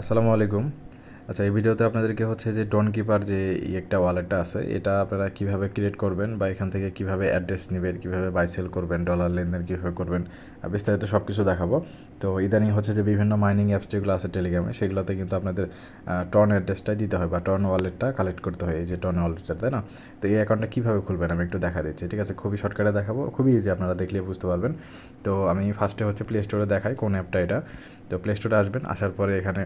আসসালামু আলাইকুম। আচ্ছা এই ভিডিওতে আপনাদেরকে হচ্ছে যে ডন কিপার যে একটা ওয়ালেটটা আছে, এটা আপনারা কীভাবে ক্রিয়েট করবেন বা এখান থেকে কীভাবে অ্যাড্রেস নেবেন, কীভাবে বাইসেল করবেন ডলার লেনদেন কীভাবে করবেন বিস্তারিত সব কিছু দেখাবো। তো ইদানিং হচ্ছে যে বিভিন্ন মাইনিং অ্যাপস যেগুলো আছে টেলিগ্রামে সেগুলোতে কিন্তু আপনাদের টর্ন অ্যাড্রেসটাই দিতে হয় বা টর্ন ওয়ালেটটা কালেক্ট করতে হয়, এই যে টর্ন ওয়ালেটটা তাই না? তো এই অ্যাকাউন্টটা কীভাবে খুলবেন আমি একটু দেখা দিচ্ছি, ঠিক আছে? খুবই শর্টকাটে দেখাবো, খুবই ইজি আপনারা দেখলে বুঝতে পারবেন। তো আমি ফার্স্টে হচ্ছে প্লে স্টোরে দেখাই কোন অ্যাপটা এটা। তো প্লে স্টোরে আসবেন, আসার পরে এখানে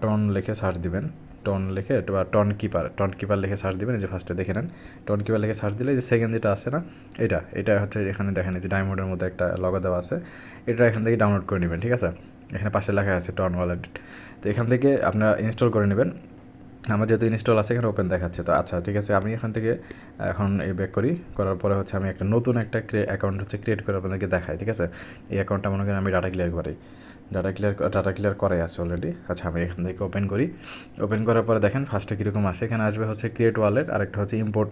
টর্ন লিখে সার্চ দিবেন। টন লিখে বা টন কিপার টন কিপার লিখে সার্চ দিবেন যে ফার্স্টে দেখে নেন। টন কিপার লিখে সার্চ দিলে যে সেকেন্ড যেটা আছে না, এটা এটা হচ্ছে এখানে দেখেন যে ডায়মন্ডের মধ্যে একটা লগো দেওয়া আছে, এটা এখান থেকে ডাউনলোড করে নেবেন, ঠিক আছে? এখানে পাশে লেখা আছে টন ওয়ালেট তো এখান থেকে আপনারা ইনস্টল করে নেবেন। আমার যেহেতু ইনস্টল আছে, এখানে ওপেন দেখাচ্ছে। তো আচ্ছা ঠিক আছে, আমি এখান থেকে এখন এই ব্যাক করি। করার পরে হচ্ছে আমি একটা নতুন একটা অ্যাকাউন্ট হচ্ছে ক্রিয়েট করে আপনাদেরকে দেখাই, ঠিক আছে? এই অ্যাকাউন্টটা মনে করেন আমি ডাটা ক্লিয়ার করি। ডাটা ক্লিয়ার ডাটা ক্লিয়ার করাই আছে অলরেডি আচ্ছা আমি এখান থেকে ওপেন করি। ওপেন করার পরে দেখেন ফার্স্টে কীরকম আসে? এখানে আসবে হচ্ছে ক্রিয়েট ওয়ালেট আরেকটা হচ্ছে ইম্পোর্ট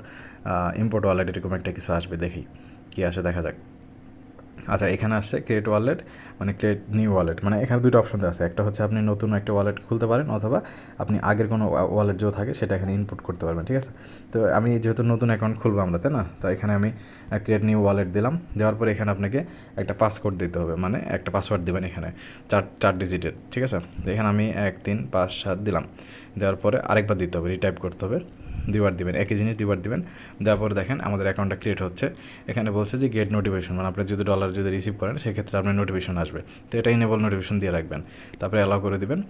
ইম্পোর্ট ওয়ালেট এরকম একটা কিছু আসবে, দেখি। কী আসে, দেখা যাক। আচ্ছা এখানে আসছে ক্রিয়েট ওয়ালেট মানে ক্রিয়েট নিউ ওয়ালেট মানে এখানে দুটো অপশন আছে। একটা হচ্ছে আপনি নতুন একটা ওয়ালেট খুলতে পারেন, অথবা আপনি আগের কোনো ওয়ালেট যেও থাকে, সেটা এখানে ইনপুট করতে পারবেন, ঠিক আছে? তো আমি যেহেতু নতুন অ্যাকাউন্ট খুলবো আমরা, তাই না? তো এখানে আমি ক্রিয়েট নিউ ওয়ালেট দিলাম, দেওয়ার পরে এখানে আপনাকে একটা পাসকোড দিতে হবে মানে একটা পাসওয়ার্ড দেবেন এখানে, চার চার ডিজিটের ঠিক আছে? তো এখানে আমি এক, তিন, পাঁচ, সাত দিলাম, দেওয়ার পরে আরেকবার দিতে হবে রিটাইপ করতে হবে। দুইবার দিবেন, একই জিনিস দুইবার দিবেন। দেওয়ার পর দেখেন আমাদের অ্যাকাউন্টটা ক্রিয়েট হচ্ছে। এখানে বলছে যে গেট নোটিফিকেশন মানে আপনি যদি ডলার যদি রিসিভ করেন, সেক্ষেত্রে আপনার নোটিফিকেশন আসবে। তো এটা ইনেবল নোটিফিকেশন দিয়ে রাখবেন। তারপরে অ্যালাউ করে দিবেন।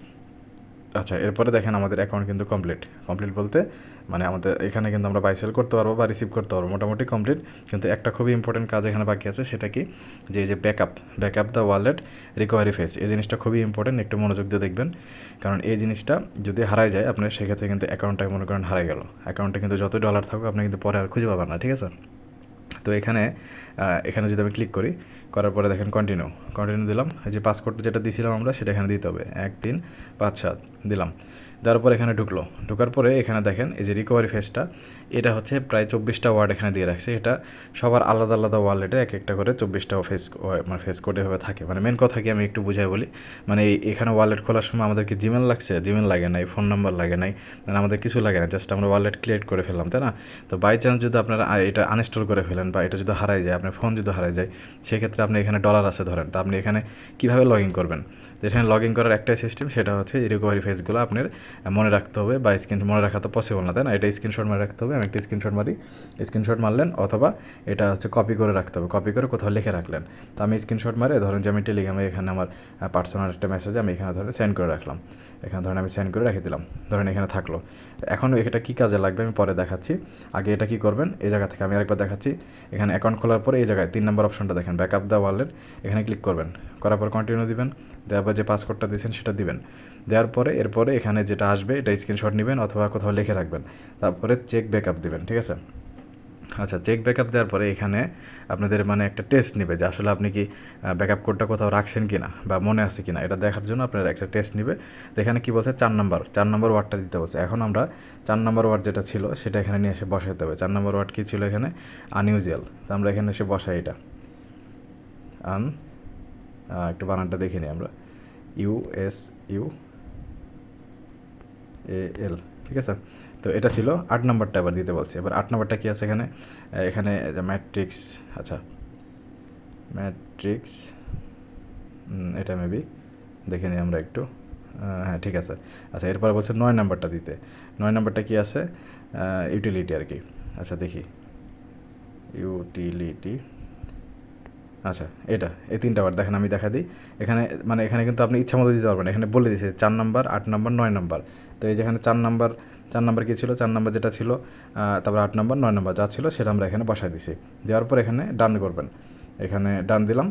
আচ্ছা এরপরে দেখেন আমাদের অ্যাকাউন্ট কিন্তু কমপ্লিট কমপ্লিট বলতে মানে আমাদের এখানে কিন্তু আমরা বাই সেল করতে পারব বা রিসিভ করতে পারব, মোটামুটি কমপ্লিট কিন্তু একটা খুবই ইম্পর্টেন্ট কাজ এখানে বাকি আছে, সেটা কি? যে, এই যে backup backup the wallet recovery phrase এই জিনিসটা খুবই ইম্পর্টেন্ট একটু মনোযোগ দিয়ে দেখবেন। কারণ এই জিনিসটা যদি হারায় যায় আপনার সেক্ষেত্রে কিন্তু অ্যাকাউন্টটা মনে করেন হারাই গেল। অ্যাকাউন্টে কিন্তু যতই ডলার থাকুক, আপনি কিন্তু পরে আর খুঁজে পাবেন না, ঠিক আছে? তো এখানে এখানে যদি আমি ক্লিক করি, করার পরে দেখেন কন্টিনিউ কন্টিনিউ দিলাম। যে পাসপোর্ট যেটা দিয়েছিলাম আমরা, সেটা এখানে দিতে হবে। এক, তিন, পাঁচ, সাত, দিলাম। দেওয়ার পরে এখানে ঢুকলো। ঢোকার পরে এখানে দেখেন, এই যে রিকভারি ফেসটা এটা হচ্ছে প্রায় চব্বিশটা ওয়ার্ড এখানে দিয়ে রাখছে। এটা সবার আলাদা আলাদা ওয়ালেটে এক একটা করে চব্বিশটা ফেস মানে ফেস কোড এভাবে থাকে। মানে মেন কথা কি আমি একটু বুঝাই বলি মানে এখানে ওয়ালেট খোলার সময় আমাদেরকে জিমেল লাগছে জিমেল লাগে নাই ফোন নাম্বার লাগে নাই মানে আমাদের কিছু লাগে না জাস্ট আমরা ওয়ালেট ক্রিয়েট করে ফেললাম, তাই না? তো বাই চান্স যদি আপনারা এটা আনইনস্টল করে ফেলেন বা এটা যদি হারাই যায়, আপনার ফোন যদি হারাই যায়, সেক্ষেত্রে আপনি এখানে ডলার আছে ধরেন। তো আপনি এখানে কীভাবে লগ ইন করবেন এখানে লগ ইন করার একটাই সিস্টেম সেটা হচ্ছে এই রিকভারি ফেসগুলো আপনার মনে রাখতে হবে বা স্ক্রিন মনে রাখা তো পসিবল না, তাই না? এটা স্ক্রিনশট মারে রাখতে হবে, আমি একটা স্ক্রিনশট মারি স্ক্রিনশট মারলেন, অথবা এটা হচ্ছে কপি করে রাখতে হবে কপি করে কোথাও লিখে রাখলেন। তো আমি স্ক্রিনশট মারে, ধরেন যে আমি টেলিগ্রামে এখানে আমার পার্সোনাল একটা মেসেজ আমি এখানে ধরেন সেন্ড করে রাখলাম। এখানে ধরেন আমি সেন্ড করে রেখে দিলাম, ধরেন এখানে থাকল। এখন এটা কী কাজে লাগবে আমি পরে দেখাচ্ছি। আগে এটা কী করবেন? এই জায়গা থেকে আমি আরেকবার দেখাচ্ছি। এখানে অ্যাকাউন্ট খোলার পরে এই জায়গায় তিন নম্বর অপশনটা দেখেন ব্যাকআপ দ্য ওয়ালেট এখানে ক্লিক করবেন, করার পর কন্টিনিউ দিবেন। দেওয়ার পর যে পাসপোর্টটা দিয়েছেন সেটা দিবেন। দেওয়ার পরে এরপরে এখানে যেটা আসবে, এটা স্ক্রিনশট নেবেন অথবা কোথাও লিখে রাখবেন। তারপরে চেক ব্যাকআপ দিবেন, ঠিক আছে? আচ্ছা চেক ব্যাকআপ দেওয়ার পরে এখানে আপনাদের মানে একটা টেস্ট নেবে যে আসলে আপনি কি ব্যাকআপ কোডটা কোথাও রাখছেন কি না বা মনে আছে কি না এটা দেখার জন্য আপনার একটা টেস্ট নেবে। তো এখানে কী বলছে? চার নম্বর চার নম্বর ওয়ার্ডটা দিতে বলছে। এখন আমরা চার নম্বর ওয়ার্ড যেটা ছিল, সেটা এখানে নিয়ে এসে বসাইতে হবে। চার নম্বর ওয়ার্ড কী ছিল এখানে? আনইউজুয়াল তো আমরা এখানে এসে বসাই এটা। আন একটু বানানটা দেখে নিই আমরা। U S U A L, ঠিক আছে? তো এটা ছিল আট নম্বরটা এবার দিতে বলছি। এবার আট নম্বরটা কী আছে এখানে? এখানে ম্যাট্রিক্স আচ্ছা। ম্যাট্রিক্স এটা মেবি দেখে নিই আমরা একটু। হ্যাঁ ঠিক আছে। আচ্ছা এরপরে বলছে নয় নাম্বারটা দিতে। নয় নাম্বারটা কী আছে? ইউটিলিটি আর কি। আচ্ছা দেখি। ইউটিলিটি আচ্ছা এটা, এই তিনটা বার, দেখেন আমি দেখা দিই। এখানে মানে এখানে কিন্তু আপনি ইচ্ছা মতো দিতে পারবেন। এখানে বলে দিয়েছে, চার নাম্বার, আট নাম্বার, নয় নাম্বার। তো এই যেখানে চার নাম্বার চার নাম্বার কী ছিল? চার নাম্বার যেটা ছিল তারপর আট নাম্বার, নয় নাম্বার যা ছিল, সেটা আমরা এখানে বসাই দিছি। দেওয়ার পর এখানে ডান করবেন। এখানে ডান দিলাম।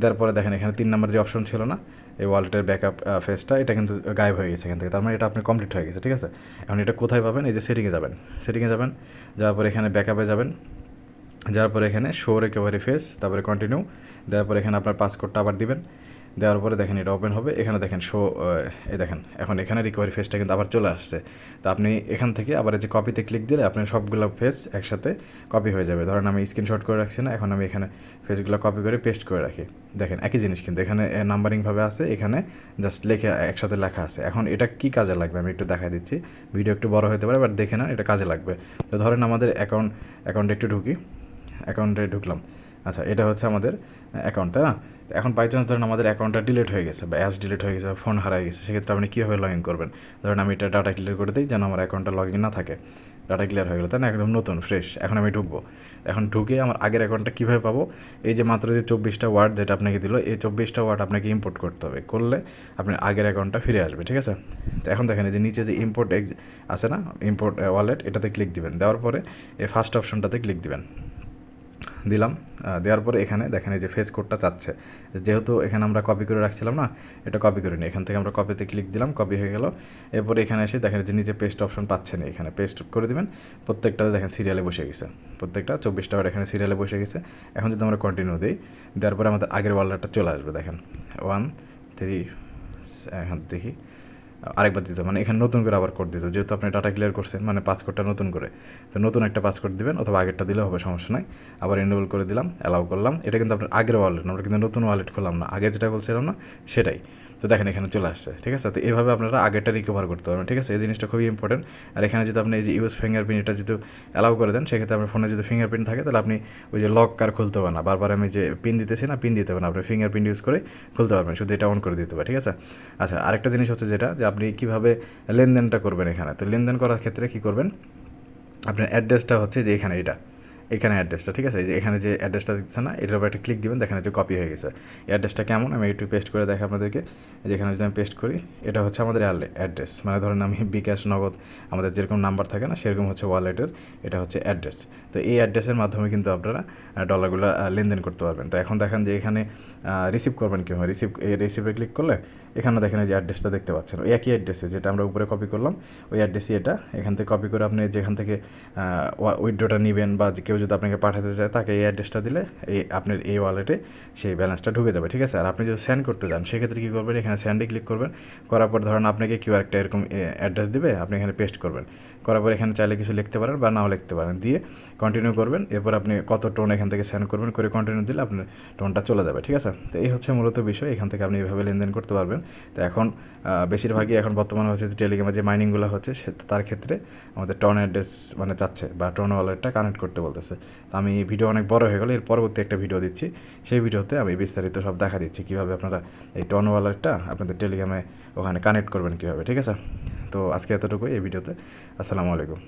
দেওয়ার পরে দেখেন এখানে তিন নাম্বার যে অপশন ছিল না, এই ওয়ালেটের ব্যাকআপ ফেসটা এটা কিন্তু গায়েব হয়ে গেছে এখান থেকে। তার মানে এটা আপনি কমপ্লিট হয়ে গেছে, ঠিক আছে? এখন এটা কোথায় পাবেন? এই যে সেটিংয়ে যাবেন। সেটিংয়ে যাবেন, যাওয়ার পর এখানে ব্যাকআপে যাবেন। যাওয়ার পরে এখানে শো রিকভারি ফেস তারপরে কন্টিনিউ দেওয়ার পরে এখানে আপনার পাসকোডটা আবার দিবেন। দেওয়ার পরে দেখেন এটা ওপেন হবে, এখানে দেখেন শো এই দেখেন, এখন এখানে রিকভারি ফেসটা কিন্তু আবার চলে আসছে। তো আপনি এখান থেকে আবার এই যে কপিতে ক্লিক দিলে আপনার সবগুলো ফেস একসাথে কপি হয়ে যাবে। ধরেন আমি স্ক্রিনশট করে রাখছি না, এখন আমি এখানে ফেসগুলো কপি করে পেস্ট করে রাখি। দেখেন, একই জিনিস কিন্তু, এখানে নাম্বারিংভাবে আছে, এখানে জাস্ট লেখে, একসাথে লেখা আছে। এখন এটা কি কাজে লাগবে? আমি একটু দেখা দিচ্ছি। ভিডিও একটু বড় হতে পারে বাট দেখে না এটা কাজে লাগবে। তো ধরেন আমাদের অ্যাকাউন্ট অ্যাকাউন্টে একটু ঢুকি। অ্যাকাউন্টে ঢুকলাম। আচ্ছা এটা হচ্ছে আমাদের অ্যাকাউন্ট, তাই না? এখন বাই চান্স ধরেন আমাদের অ্যাকাউন্টটা ডিলিট হয়ে গেছে বা অ্যাপস ডিলিট হয়ে গেছে বা ফোন হারাই গেছে, সেক্ষেত্রে আপনি কীভাবে লগ ইন করবেন? ধরেন আমি এটা ডাটা ক্লিয়ার করে দিই যেন আমার অ্যাকাউন্টটা লগ ইন না থাকে। ডাটা ক্লিয়ার হয়ে গেলো, তাই না? একদম নতুন ফ্রেশ এখন আমি ঢুকবো। এখন ঢুকে আমার আগের অ্যাকাউন্টটা কীভাবে পাবো? এই যে মাত্র যে চব্বিশটা ওয়ার্ড যেটা আপনাকে দিল, এই চব্বিশটা ওয়ার্ড আপনাকে ইম্পোর্ট করতে হবে। করলে আপনার আগের অ্যাকাউন্টটা ফিরে আসবে, ঠিক আছে? তো এখন দেখেন যে নিচে যে ইম্পোর্ট এক্স আছে না? ইম্পোর্ট ওয়ালেট এটাতে ক্লিক দিবেন। দেওয়ার পরে এই ফার্স্ট অপশনটাতে ক্লিক দিবেন। দিলাম। দেওয়ার পরে এখানে দেখেন এই যে ফেস কোডটা চাচ্ছে। যেহেতু এখানে আমরা কপি করে রাখছিলাম না, এটা কপি করে নিই এখান থেকে আমরা কপিতে ক্লিক দিলাম কপি হয়ে গেল। এরপরে এখানে এসে দেখেন যে নিচে পেস্ট অপশন পাচ্ছেন, এখানে পেস্ট করে দিবেন। প্রত্যেকটাতে দেখেন সিরিয়ালে বসে গেছে। প্রত্যেকটা চব্বিশটা বার এখানে সিরিয়ালে বসে গেছে। এখন যদি আমরা কন্টিনিউ দিই, দেওয়ার পরে আমাদের আগের ওয়ালটা চলে আসবে, দেখেন। ওয়ান থ্রি এখন দেখি। আরেকবার দিত মানে এখানে নতুন করে আবার কোড দিত যেহেতু আপনি ডাটা ক্লিয়ার করছেন মানে পাসকোডটা নতুন করে। তো নতুন একটা পাসকোড দিবেন অথবা আগেরটা দিলে হবে, সমস্যা নাই। আবার এনেবল করে দিলাম অ্যালাউ করলাম। এটা কিন্তু আপনার আগের ওয়ালেট আমরা কিন্তু নতুন ওয়ালেট খোলাম না। আগে যেটা বলছিলাম না, সেটাই। তো দেখেন, এখানে চলে আসছে, ঠিক আছে? তো এভাবে আপনারা আগেরটা রিকভার করতে পারবেন, ঠিক আছে? এই জিনিসটা খুবই ইম্পর্টেন্ট আর এখানে যদি আপনি এই যে ইউজ ফিঙ্গারপ্রিন্ট এটা যদি অ্যালাউ করে দেন, সেক্ষেত্রে আপনার ফোনে যদি ফিঙ্গারপ্রিন্ট থাকে, তাহলে আপনি ওই যে লক কার খুলতে হবে না। বারবার আমি যে পিন দিতেছি না পিন দিতে হবে না। আপনি ফিঙ্গারপ্রিন্ট ইউজ করে খুলতে পারবেন, শুধু এটা অন করে দিতে হবে ঠিক আছে? আচ্ছা আরেকটা জিনিস হচ্ছে যেটা, যে আপনি কীভাবে লেনদেনটা করবেন এখানে? তো লেনদেন করার ক্ষেত্রে কী করবেন? আপনার অ্যাড্রেসটা হচ্ছে যে এখানে এটা এখানে অ্যাড্রেসটা ঠিক আছে? এই যে এখানে যে অ্যাড্রেসটা দিচ্ছে না, এটার উপর একটা ক্লিক দিবেন, দেখেন যে কপি হয়ে গেছে। এই অ্যাড্রেসটা কেমন? আমি একটু পেস্ট করে দেখি আপনাদেরকে। যেখানে যদি আমি পেস্ট করি, এটা হচ্ছে আমাদের অ্যাড্রেস মানে ধরেন আমি বিকাশ নগদ, আমাদের যেরকম নাম্বার থাকে না, সেরকম হচ্ছে ওয়ালেটের এটা হচ্ছে অ্যাড্রেস তো এই অ্যাড্রেসের মাধ্যমে কিন্তু আপনারা ডলারগুলো লেনদেন করতে পারবেন। তো এখন দেখেন যে এখানে রিসিভ করবেন কীভাবে? রিসিভ এই রিসিভে ক্লিক করলে, এখানে দেখেন যে অ্যাড্রেসটা দেখতে পাচ্ছেন। ওই একই অ্যাড্রেসে যেটা আমরা উপরে কপি করলাম, ওই অ্যাড্রেসই এটা। এখান থেকে কপি করে আপনি যেখান থেকে উইড্রোটা নেবেন বা কেউ যদি আপনাকে পাঠাতে চায়, তাকে এই অ্যাড্রেসটা দিলে এই আপনার এই ওয়ালেটে সেই ব্যালেন্সটা ঢুকে যাবে, ঠিক আছে? আর আপনি যদি সেন্ড করতে চান, সেক্ষেত্রে কী করবেন? এখানে সেন্ডে ক্লিক করবেন। করার পর ধরেন আপনাকে কিউ একটা এরকম অ্যাড্রেস দিবে, আপনি এখানে পেস্ট করবেন। করার পর এখানে চাইলে কিছু লিখতে পারেন বা নাও লিখতে পারেন। দিয়ে কন্টিনিউ করবেন। এরপর আপনি কত টোন এখান থেকে সেন্ড করবেন করে কন্টিনিউ দিলে আপনার টোনটা চলে যাবে, ঠিক আছে? তো এই হচ্ছে মূলত বিষয়। এখান থেকে আপনি এভাবে লেনদেন করতে পারবেন। তো এখন বেশিরভাগই এখন বর্তমানে হচ্ছে যে টেলিগ্রামে যে মাইনিংগুলো হচ্ছে, সে তার ক্ষেত্রে আমাদের টন অ্যাড্রেস মানে চাচ্ছে বা টন ওয়ালেটটা কানেক্ট করতে বলতেছে। তো আমি ভিডিও অনেক বড় হয়ে গেলো। এর পরবর্তী একটা ভিডিও দিচ্ছি। সেই ভিডিওতে আমি বিস্তারিত সব দেখা দিচ্ছি। কীভাবে আপনারা এই টন ওয়ালেটটা আপনাদের টেলিগ্রামে ওখানে কানেক্ট করবেন কীভাবে ঠিক আছে? তো আজকে এতটুকুই এই ভিডিওতে। আসসালামু আলাইকুম।